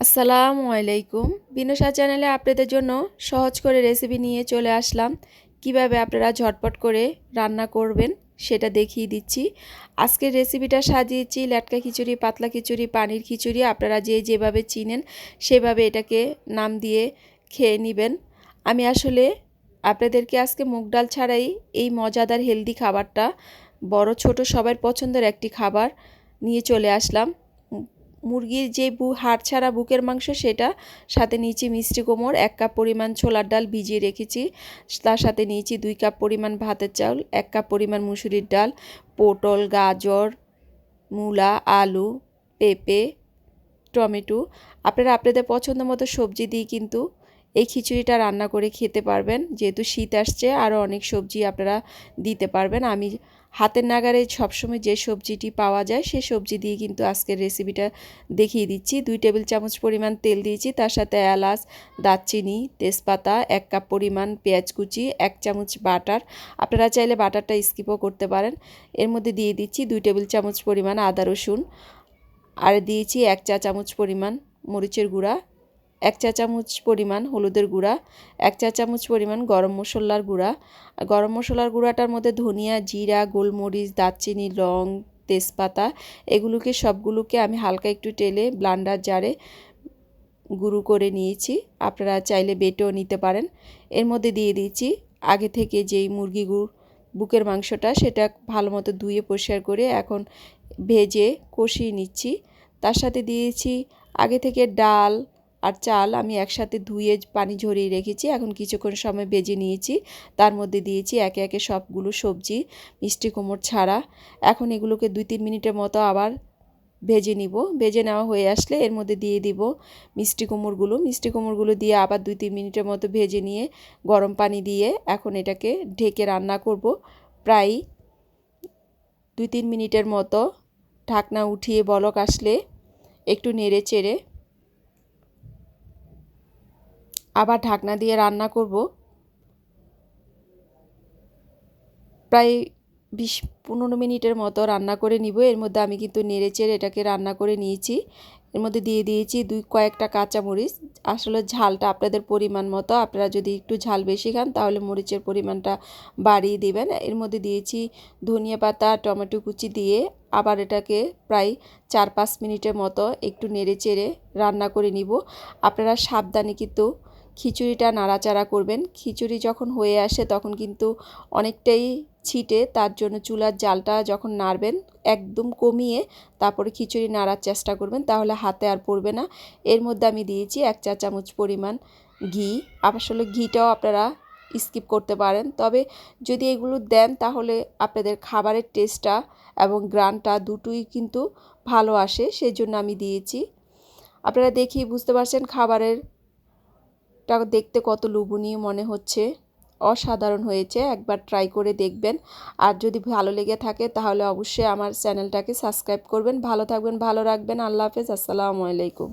আসসালামু আলাইকুম। বিনসা চ্যানেলে আপনাদের জন্য সহজ করে রেসিপি নিয়ে চলে আসলাম। কীভাবে আপনারা ঝটপট করে রান্না করবেন সেটা দেখিয়ে দিচ্ছি। আজকের রেসিপিটা সাজিয়েছি ল্যাটকা খিচুড়ি, পাতলা খিচুড়ি, পানির খিচুড়ি। আপনারা যে যেভাবে চিনেন সেভাবে এটাকে নাম দিয়ে খেয়ে নেবেন। আমি আসলে আপনাদেরকে আজকে মুগ ডাল ছাড়াই এই মজাদার হেলদি খাবারটা, বড় ছোট সবার পছন্দের একটি খাবার নিয়ে চলে আসলাম। মুরগির যে বু হাড় ছাড়া বুকের মাংস সেটা, সাথে নিয়েছি মিষ্টি কোমর, এক কাপ পরিমাণ ছোলার ডাল ভিজিয়ে রেখেছি। তার সাথে নিয়েছি দুই কাপ পরিমাণ ভাতের চাউল, এক কাপ পরিমাণ মুসুরির ডাল, পটল, গাজর, মূলা, আলু, পেঁপে, টমেটো। আপনারা আপনাদের পছন্দ মতো সবজি দিয়ে কিন্তু এই খিচুড়িটা রান্না করে খেতে পারবেন। যেহেতু শীত আসছে আরও অনেক সবজি আপনারা দিতে পারবেন। আমি হাতের নাগারে সবসময় যে সবজিটি পাওয়া যায়, সে সবজি দিয়ে কিন্তু আজকের রেসিপিটা দেখিয়ে দিচ্ছি। দুই টেবিল চামচ পরিমাণ তেল দিয়েছি, তার সাথে এলাচ, দারচিনি, তেজপাতা, এক কাপ পরিমাণ পেঁয়াজ কুচি, এক চামচ বাটার। আপনারা চাইলে বাটারটা স্কিপও করতে পারেন। এর মধ্যে দিয়ে দিচ্ছি দুই টেবিল চামচ পরিমাণ আদা রসুন। আর দিয়েছি এক চা চামচ পরিমাণ মরিচের গুঁড়া। এক চা চামচ পরিমাণ হলুদের গুঁড়া, এক চা চামচ পরিমাণ গরম মশলার গুঁড়া। গরম মশলার গুঁড়াটার মধ্যে ধনিয়া, জিরা, গোলমরিচ, দারচিনি, লং, তেজপাতা, এগুলোকে সবগুলোকে আমি হালকা একটু টেলে ব্লান্ডার জারে গুঁড়ো করে নিয়েছি। আপনারা চাইলে বেটেও নিতে পারেন। এর মধ্যে দিয়ে দিয়েছি আগে থেকে যেই মুরগি গুড় বুকের মাংসটা, সেটা ভালো মতো ধুয়ে পরিষ্কার করে এখন ভেজে কষিয়ে নিচ্ছি। তার সাথে দিয়েছি আগে থেকে ডাল আর চাল আমি একসাথে ধুয়ে পানি ঝরিয়ে রেখেছি। এখন কিছুক্ষণ সময় বেজে নিয়েছি। তার মধ্যে দিয়েছি একে একে সবগুলো সবজি, মিষ্টি কুমড় ছাড়া। এখন এগুলোকে দুই তিন মিনিটের মতো আবার ভেজে নিব। ভেজে নেওয়া হয়ে আসলে এর মধ্যে দিয়ে দিব মিষ্টি কুমড়গুলো। মিষ্টি কুমড়গুলো দিয়ে আবার দুই তিন মিনিটের মতো ভেজে নিয়ে গরম পানি দিয়ে এখন এটাকে ঢেকে রান্না করব। প্রায় দুই তিন মিনিটের মতো ঢাকনা উঠিয়ে বলক আসলে একটু নেড়ে চেড়ে আবার ঢাকনা দিয়ে রান্না করব। প্রায় বিশ পনেরো মিনিটের মতো রান্না করে নিব। এর মধ্যে আমি কিন্তু নেড়ে চেড়ে এটাকে রান্না করে নিয়েছি। এর মধ্যে দিয়ে দিয়েছি দুই কয়েকটা কাঁচামরিচ। আসলে ঝালটা আপনাদের পরিমাণ মতো। আপনারা যদি একটু ঝাল বেশি খান তাহলে মরিচের পরিমাণটা বাড়িয়ে দেবেন। এর মধ্যে দিয়েছি ধনিয়া পাতা, টমেটো কুচি দিয়ে আবার এটাকে প্রায় চার পাঁচ মিনিটের মতো একটু নেড়ে চেড়ে রান্না করে নিব। আপনারা সাবধানে কিন্তু খিচুড়িটা নাড়াচাড়া করবেন। খিচুড়ি যখন হয়ে আসে তখন কিন্তু অনেকটাই ছিটে, তার জন্য চুলার জালটা যখন নাড়বেন একদম কমিয়ে তারপরে খিচুড়ি নাড়ার চেষ্টা করবেন, তাহলে হাতে আর পড়বে না। এর মধ্যে আমি দিয়েছি এক চা চামচ পরিমাণ ঘি। আসলে ঘিটাও আপনারা স্কিপ করতে পারেন। তবে যদি এগুলো দেন তাহলে আপনাদের খাবারের টেস্টটা এবং গ্রানটা দুটোই কিন্তু ভালো আসে সেই জন্য আমি দিয়েছি। আপনারা দেখি বুঝতে পারছেন খাবারের টা দেখতে কত লোভনীয় মনে হচ্ছে। অসাধারণ হয়েছে, একবার ট্রাই করে দেখবেন। আর যদি ভালো লেগে থাকে তাহলে অবশ্যই আমার চ্যানেলটাকে সাবস্ক্রাইব করবেন। ভালো থাকবেন, ভালো রাখবেন। আল্লাহ হাফেজ, আসসালামু আলাইকুম।